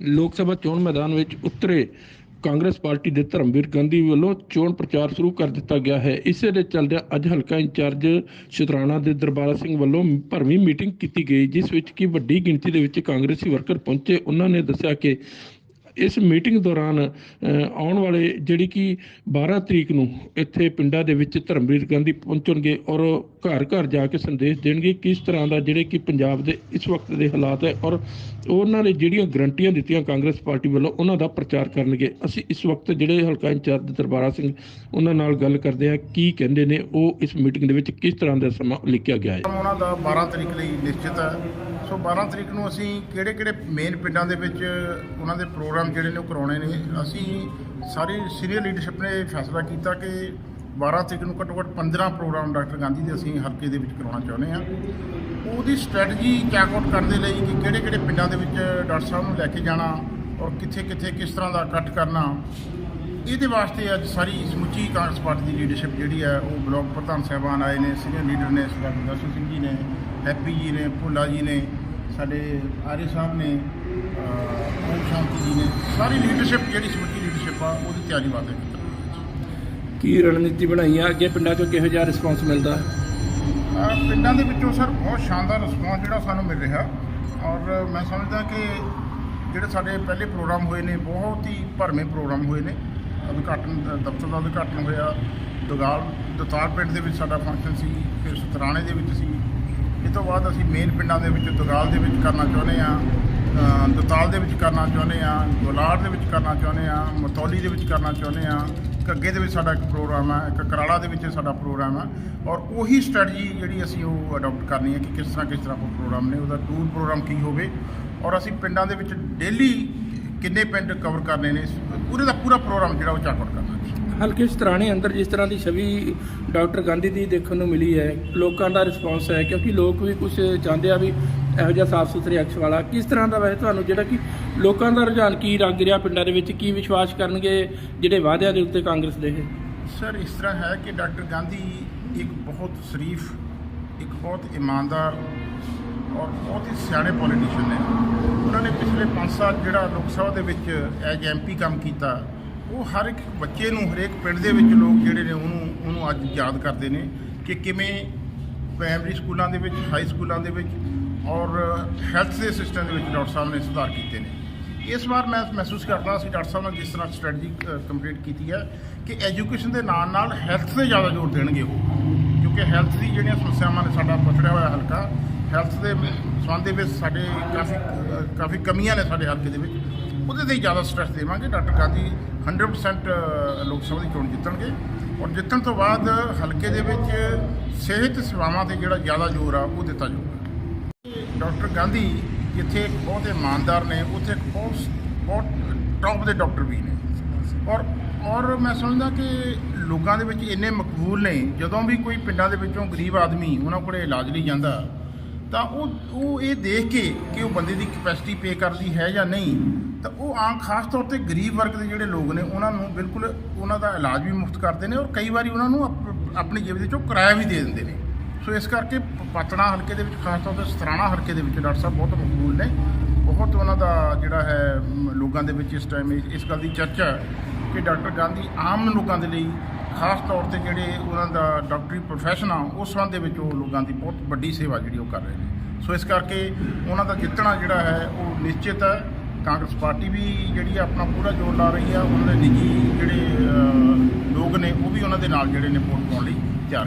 ਲੋਕ ਸਭਾ ਚੋਣ ਮੈਦਾਨ ਵਿੱਚ ਉਤਰੇ ਕਾਂਗਰਸ ਪਾਰਟੀ ਦੇ ਧਰਮਵੀਰ ਗਾਂਧੀ ਵੱਲੋਂ ਚੋਣ ਪ੍ਰਚਾਰ ਸ਼ੁਰੂ ਕਰ ਦਿੱਤਾ ਗਿਆ ਹੈ। ਇਸੇ ਦੇ ਚੱਲਦਿਆਂ ਅੱਜ ਹਲਕਾ ਇੰਚਾਰਜ ਸ਼ਤਰਾਣਾ ਦੇ ਦਰਬਾਰਾ ਸਿੰਘ ਵੱਲੋਂ ਭਰਵੀਂ ਮੀਟਿੰਗ ਕੀਤੀ ਗਈ, ਜਿਸ ਵਿੱਚ ਕਿ ਵੱਡੀ ਗਿਣਤੀ ਦੇ ਵਿੱਚ ਕਾਂਗਰਸੀ ਵਰਕਰ ਪਹੁੰਚੇ। ਉਹਨਾਂ ਨੇ ਦੱਸਿਆ ਕਿ ਇਸ ਮੀਟਿੰਗ ਦੌਰਾਨ ਆਉਣ ਵਾਲੇ ਜਿਹੜੀ ਕਿ 12 ਤਰੀਕ ਨੂੰ ਇੱਥੇ ਪਿੰਡਾਂ ਦੇ ਵਿੱਚ ਧਰਮਵੀਰ ਗਾਂਧੀ ਪਹੁੰਚਣਗੇ ਔਰ ਘਰ ਘਰ ਜਾ ਕੇ ਸੰਦੇਸ਼ ਦੇਣਗੇ ਕਿਸ ਤਰ੍ਹਾਂ ਦਾ ਜਿਹੜੇ ਕਿ ਪੰਜਾਬ ਦੇ ਇਸ ਵਕਤ ਦੇ ਹਾਲਾਤ ਹੈ ਔਰ ਉਹਨਾਂ ਨੇ ਜਿਹੜੀਆਂ ਗਰੰਟੀਆਂ ਦਿੱਤੀਆਂ ਕਾਂਗਰਸ ਪਾਰਟੀ ਵੱਲੋਂ, ਉਹਨਾਂ ਦਾ ਪ੍ਰਚਾਰ ਕਰਨਗੇ। ਅਸੀਂ ਇਸ ਵਕਤ ਜਿਹੜੇ ਹਲਕਾ ਇੰਚਾਰਜ ਦਰਬਾਰਾ ਸਿੰਘ, ਉਹਨਾਂ ਨਾਲ ਗੱਲ ਕਰਦੇ ਹਾਂ, ਕੀ ਕਹਿੰਦੇ ਨੇ, ਉਹ ਇਸ ਮੀਟਿੰਗ ਦੇ ਵਿੱਚ ਕਿਸ ਤਰ੍ਹਾਂ ਦਾ ਸਮਾਂ ਲਿਖਿਆ ਗਿਆ ਹੈ। ਉਹਨਾਂ ਦਾ 12 ਤਰੀਕ ਲਈ ਨਿਸ਼ਚਿਤ ਹੈ। ਸੋ 12 ਤਰੀਕ ਨੂੰ ਅਸੀਂ ਕਿਹੜੇ ਕਿਹੜੇ ਮੇਨ ਪਿੰਡਾਂ ਦੇ ਵਿੱਚ ਉਹਨਾਂ ਦੇ ਪ੍ਰੋਗਰਾਮ ਜਿਹੜੇ ਨੇ ਉਹ ਕਰਾਉਣੇ ਨੇ, ਅਸੀਂ ਸਾਰੀ ਸੀਨੀਅਰ ਲੀਡਰਸ਼ਿਪ ਨੇ ਫੈਸਲਾ ਕੀਤਾ ਕਿ 12 ਤਰੀਕ ਨੂੰ ਘੱਟੋ ਘੱਟ 15 ਪ੍ਰੋਗਰਾਮ ਡਾਕਟਰ ਗਾਂਧੀ ਦੇ ਅਸੀਂ ਹਲਕੇ ਦੇ ਵਿੱਚ ਕਰਾਉਣਾ ਚਾਹੁੰਦੇ ਹਾਂ। ਉਹਦੀ ਸਟ੍ਰੈਟਜੀ ਚੈੱਕ ਆਊਟ ਕਰਨ ਦੇ ਲਈ ਕਿ ਕਿਹੜੇ ਕਿਹੜੇ ਪਿੰਡਾਂ ਦੇ ਵਿੱਚ ਡਾਕਟਰ ਸਾਹਿਬ ਨੂੰ ਲੈ ਕੇ ਜਾਣਾ ਔਰ ਕਿੱਥੇ ਕਿੱਥੇ ਕਿਸ ਤਰ੍ਹਾਂ ਦਾ ਇਕੱਠ ਕਰਨਾ। ਇਹਦੇ ਵਾਸਤੇ ਅੱਜ ਸਾਰੀ ਸਮੁੱਚੀ ਕਾਂਗਰਸ ਪਾਰਟੀ ਦੀ ਲੀਡਰਸ਼ਿਪ ਜਿਹੜੀ ਹੈ, ਉਹ ਬਲਾਕ ਪ੍ਰਧਾਨ ਸਾਹਿਬਾਨ ਆਏ ਨੇ ਸੀਨੀਅਰ ਲੀਡਰ ਨੇ, ਸਰਦਾਰ ਗੁਰਦਰਸ਼ਨ ਸਿੰਘ ਜੀ ਨੇ ਹੈਪੀ ਜੀ ਨੇ, ਭੁੱਲਾ ਜੀ ਨੇ, ਸਾਡੇ ਆਰਿਆ ਸਾਹਿਬ ਨੇ, ਅਹ, ਓਮ ਸ਼ਾਂਤੀ ਜੀ ਨੇ, ਸਾਰੀ ਲੀਡਰਸ਼ਿਪ ਜਿਹੜੀ ਸਮੁੱਚੀ ਲੀਡਰਸ਼ਿਪ ਆ, ਉਹਦੀ ਤਿਆਰੀ ਵਾਸਤੇ ਕੀਤੀ ਕੀ ਰਣਨੀਤੀ ਬਣਾਈ ਹੈ ਅੱਗੇ ਪਿੰਡਾਂ 'ਚੋਂ ਕਿਹੋ ਜਿਹਾ ਰਿਸਪਾਂਸ ਮਿਲਦਾ? ਅਹ ਪਿੰਡਾਂ ਦੇ ਵਿੱਚੋਂ ਸਰ ਬਹੁਤ ਸ਼ਾਨਦਾਰ ਰਿਸਪੌਂਸ ਜਿਹੜਾ ਸਾਨੂੰ ਮਿਲ ਰਿਹਾ। ਔਰ ਮੈਂ ਸਮਝਦਾ ਕਿ ਜਿਹੜੇ ਸਾਡੇ ਪਹਿਲੇ ਪ੍ਰੋਗਰਾਮ ਹੋਏ ਨੇ, ਬਹੁਤ ਹੀ ਭਰਵੇਂ ਪ੍ਰੋਗਰਾਮ ਹੋਏ ਨੇ। ਉਦਘਾਟਨ ਦ- ਦਫ਼ਤਰ ਦਾ ਉਦਘਾਟਨ ਹੋਇਆ। ਦੁਗਾਲ, ਦਤਾਰ ਪਿੰਡ ਦੇ ਵਿੱਚ ਸਾਡਾ ਫੰਕਸ਼ਨ ਸੀ, ਫਿਰ ਸਤਰਾਣੇ ਦੇ ਵਿੱਚ ਸੀ। ਇਹ ਤੋਂ ਬਾਅਦ ਅਸੀਂ ਮੇਨ ਪਿੰਡਾਂ ਦੇ ਵਿੱਚ, ਦੁਗਾਲ ਦੇ ਵਿੱਚ ਕਰਨਾ ਚਾਹੁੰਦੇ ਆ ਦਤਾਲ ਦੇ ਵਿੱਚ ਕਰਨਾ ਚਾਹੁੰਦੇ ਆ ਗੁਲਾਰ ਦੇ ਵਿੱਚ ਕਰਨਾ ਚਾਹੁੰਦੇ ਆ ਮਤੌਲੀ ਦੇ ਵਿੱਚ ਕਰਨਾ ਚਾਹੁੰਦੇ ਆ ਅੱਗੇ ਦੇ ਵਿੱਚ ਸਾਡਾ ਇੱਕ ਪ੍ਰੋਗਰਾਮ ਆ, ਇੱਕ ਕਰਾਲਾ ਦੇ ਵਿੱਚ ਸਾਡਾ ਪ੍ਰੋਗਰਾਮ ਆ, ਔਰ ਉਹੀ ਸਟ੍ਰੈਟਜੀ ਜਿਹੜੀ ਅਸੀਂ ਉਹ ਅਡਾਪਟ ਕਰਨੀ ਹੈ ਕਿ ਕਿਸ ਤਰ੍ਹਾਂ ਕਿਸ ਤਰ੍ਹਾਂ ਉਹ ਪ੍ਰੋਗਰਾਮ ਨੇ, ਉਹਦਾ ਟੂਰ ਪ੍ਰੋਗਰਾਮ ਕੀ ਹੋਵੇ, ਔਰ ਅਸੀਂ ਪਿੰਡਾਂ ਦੇ ਵਿੱਚ ਡੇਲੀ ਕਿੰਨੇ ਪਿੰਡ ਕਵਰ ਕਰਨੇ ਨੇ ਪੂਰੇ ਦਾ ਪੂਰਾ ਪ੍ਰੋਗਰਾਮ ਜਿਹੜਾ ਉਹ ਚਾਰਟ ਕਰਨਾ ਹੈ। ਹਲਕੇ ਸਤਰਾਣੇ ਅੰਦਰ ਜਿਸ ਤਰ੍ਹਾਂ ਦੀ ਛਵੀ ਡਾਕਟਰ ਗਾਂਧੀ ਦੀ ਦੇਖਣ ਨੂੰ ਮਿਲੀ ਹੈ, ਲੋਕਾਂ ਦਾ ਰਿਸਪਾਂਸ ਹੈ, ਕਿਉਂਕਿ ਲੋਕ ਵੀ ਕੁਝ ਚਾਹੁੰਦੇ ਆ ਵੀ ਇਹੋ ਜਿਹਾ ਸਾਫ਼ ਸੁਥਰੇ ਅਕਸ਼ ਵਾਲਾ ਕਿਸ ਤਰ੍ਹਾਂ ਦਾ ਵੈਸੇ ਤੁਹਾਨੂੰ ਜਿਹੜਾ ਕਿ ਲੋਕਾਂ ਦਾ ਰੁਝਾਨ ਕੀ ਲੱਗ ਰਿਹਾ ਪਿੰਡਾਂ ਦੇ ਵਿੱਚ, ਕੀ ਵਿਸ਼ਵਾਸ ਕਰਨਗੇ ਜਿਹੜੇ ਵਾਅਦਿਆਂ ਦੇ ਉੱਤੇ ਕਾਂਗਰਸ ਦੇ ਇਹ? ਸਰ, ਇਸ ਤਰ੍ਹਾਂ ਹੈ ਕਿ ਡਾਕਟਰ ਗਾਂਧੀ ਇੱਕ ਬਹੁਤ ਸ਼ਰੀਫ, ਇੱਕ ਬਹੁਤ ਇਮਾਨਦਾਰ ਔਰ ਬਹੁਤ ਹੀ ਸਿਆਣੇ ਪੋਲੀਟੀਸ਼ੀਅਨ ਨੇ ਉਹਨਾਂ ਨੇ ਪਿਛਲੇ 5 ਸਾਲ ਜਿਹੜਾ ਲੋਕ ਸਭਾ ਦੇ ਵਿੱਚ ਐਜ ਐਮਪੀ ਕੰਮ ਕੀਤਾ, ਉਹ ਹਰ ਇੱਕ ਬੱਚੇ ਨੂੰ, ਹਰੇਕ ਪਿੰਡ ਦੇ ਵਿੱਚ ਲੋਕ ਜਿਹੜੇ ਨੇ ਉਹਨੂੰ ਉਹਨੂੰ ਅੱਜ ਯਾਦ ਕਰਦੇ ਨੇ ਕਿ ਕਿਵੇਂ ਪ੍ਰਾਇਮਰੀ ਸਕੂਲਾਂ ਦੇ ਵਿੱਚ ਹਾਈ ਸਕੂਲਾਂ ਦੇ ਵਿੱਚ ਔਰ ਹੈਲਥ ਦੇ ਸਿਸਟਮ ਦੇ ਵਿੱਚ ਡਾਕਟਰ ਸਾਹਿਬ ਨੇ ਸੁਧਾਰ ਕੀਤੇ ਨੇ। ਇਸ ਵਾਰ ਮੈਂ ਮਹਿਸੂਸ ਕਰਦਾ ਸੀ ਡਾਕਟਰ ਸਾਹਿਬ ਨੇ ਜਿਸ ਤਰ੍ਹਾਂ ਸਟ੍ਰੈਟਜੀ ਕੰਪਲੀਟ ਕੀਤੀ ਹੈ ਕਿ ਐਜੂਕੇਸ਼ਨ ਦੇ ਨਾਲ ਨਾਲ ਹੈਲਥ ਤੇ ਜ਼ਿਆਦਾ ਜ਼ੋਰ ਦੇਣਗੇ ਉਹ। ਕਿਉਂਕਿ ਹੈਲਥ ਦੀ ਜਿਹੜੀਆਂ ਸਮੱਸਿਆਵਾਂ ਨੇ, ਸਾਡਾ ਪਛੜਿਆ ਹੋਇਆ ਹਲਕਾ ਹੈਲਥ ਦੇ ਸੰਬੰਧ ਦੇ ਵਿੱਚ ਸਾਡੇ ਕਾਫੀ ਕਾਫੀ ਕਮੀਆਂ ਨੇ ਸਾਡੇ ਹਲਕੇ ਦੇ ਵਿੱਚ। ਉਹਦੇ ਤੇ ਹੀ ਜ਼ਿਆਦਾ ਸਟ੍ਰੈਸ ਦੇਵਾਂਗੇ। ਡਾਕਟਰ ਗਾਂਧੀ 100% ਲੋਕ ਸਭਾ ਦੀ ਚੋਣ ਜਿੱਤਣਗੇ। ਔਰ ਜਿੱਤਣ ਤੋਂ ਬਾਅਦ ਹਲਕੇ ਦੇ ਵਿੱਚ ਸਿਹਤ ਸੇਵਾਵਾਂ ਤੇ ਜਿਹੜਾ ਜ਼ਿਆਦਾ ਜ਼ੋਰ ਆ, ਉਹ ਦਿੱਤਾ ਜਾਊਗਾ। ਡਾਕਟਰ ਗਾਂਧੀ ਜਿੱਥੇ ਇੱਕ ਬਹੁਤ ਇਮਾਨਦਾਰ ਨੇ, ਉੱਥੇ ਇੱਕ ਬਹੁਤ ਬਹੁਤ ਟੌਪ ਦੇ ਡਾਕਟਰ ਵੀ ਨੇ। ਔਰ ਔਰ ਮੈਂ ਸਮਝਦਾ ਕਿ ਲੋਕਾਂ ਦੇ ਵਿੱਚ ਇੰਨੇ ਮਕਬੂਲ ਨੇ, ਜਦੋਂ ਵੀ ਕੋਈ ਪਿੰਡਾਂ ਦੇ ਵਿੱਚੋਂ ਗਰੀਬ ਆਦਮੀ ਉਹਨਾਂ ਕੋਲੇ ਇਲਾਜ ਲਈ ਜਾਂਦਾ, ਤਾਂ ਉਹ ਉਹ ਇਹ ਦੇਖ ਕੇ ਕਿ ਉਹ ਬੰਦੇ ਦੀ ਕਪੈਸਿਟੀ ਪੇ ਕਰਦੀ ਹੈ ਜਾਂ ਨਹੀਂ, ਤਾਂ ਉਹ ਆਮ ਖਾਸ ਤੌਰ ਤੇ ਗਰੀਬ ਵਰਗ ਦੇ ਜਿਹੜੇ ਲੋਕ ਨੇ, ਉਹਨਾਂ ਨੂੰ ਬਿਲਕੁਲ ਉਹਨਾਂ ਦਾ ਇਲਾਜ ਵੀ ਮੁਫਤ ਕਰਦੇ ਨੇ ਔਰ ਕਈ ਵਾਰੀ ਉਹਨਾਂ ਨੂੰ ਆਪਣੀ ਜੇਬ ਦੇ ਚੋਂ ਕਿਰਾਇਆ ਵੀ ਦੇ ਦਿੰਦੇ ਨੇ। ਸੋ ਇਸ ਕਰਕੇ ਪ- ਹਲਕੇ ਦੇ ਵਿੱਚ, ਖਾਸ ਤੌਰ ਤੇ ਸਤਰਾਣਾ ਹਲਕੇ ਦੇ ਵਿੱਚ ਡਾਕਟਰ ਸਾਹਿਬ ਬਹੁਤ ਮਕਬੂਲ ਨੇ। ਬਹੁਤ ਉਹਨਾਂ ਦਾ ਜਿਹੜਾ ਹੈ ਲੋਕਾਂ ਦੇ ਵਿੱਚ ਇਸ ਟਾਈਮ ਇਸ ਗੱਲ ਦੀ ਚਰਚਾ ਹੈ ਕਿ ਡਾਕਟਰ ਗਾਂਧੀ ਆਮ ਲੋਕਾਂ ਦੇ ਲਈ, ਖਾਸ ਤੌਰ ਤੇ ਜਿਹੜੇ ਉਹਨਾਂ ਦਾ ਡਾਕਟਰੀ ਪ੍ਰੋਫੈਸ਼ਨ ਆ, ਉਸ ਸੰਬੰਧ ਦੇ ਵਿੱਚ ਉਹ ਲੋਕਾਂ ਦੀ ਬਹੁਤ ਵੱਡੀ ਸੇਵਾ ਜਿਹੜੀ ਉਹ ਕਰ ਰਹੇ ਨੇ। ਸੋ ਇਸ ਕਰਕੇ ਉਹਨਾਂ ਦਾ ਜਿੱਤਣਾ ਜਿਹੜਾ ਹੈ, ਉਹ ਨਿਸ਼ਚਿਤ ਹੈ। ਕਾਂਗਰਸ ਪਾਰਟੀ ਵੀ ਜਿਹੜੀ ਆ, ਆਪਣਾ ਪੂਰਾ ਜ਼ੋਰ ਲਾ ਰਹੀ ਆ। ਉਹਨਾਂ ਦੇ ਨਿੱਜੀ ਜਿਹੜੇ ਲੋਕ ਨੇ, ਉਹ ਵੀ ਉਹਨਾਂ ਦੇ ਨਾਲ ਜਿਹੜੇ ਨੇ ਵੋਟ ਪਾਉਣ ਲਈ ਤਿਆਰ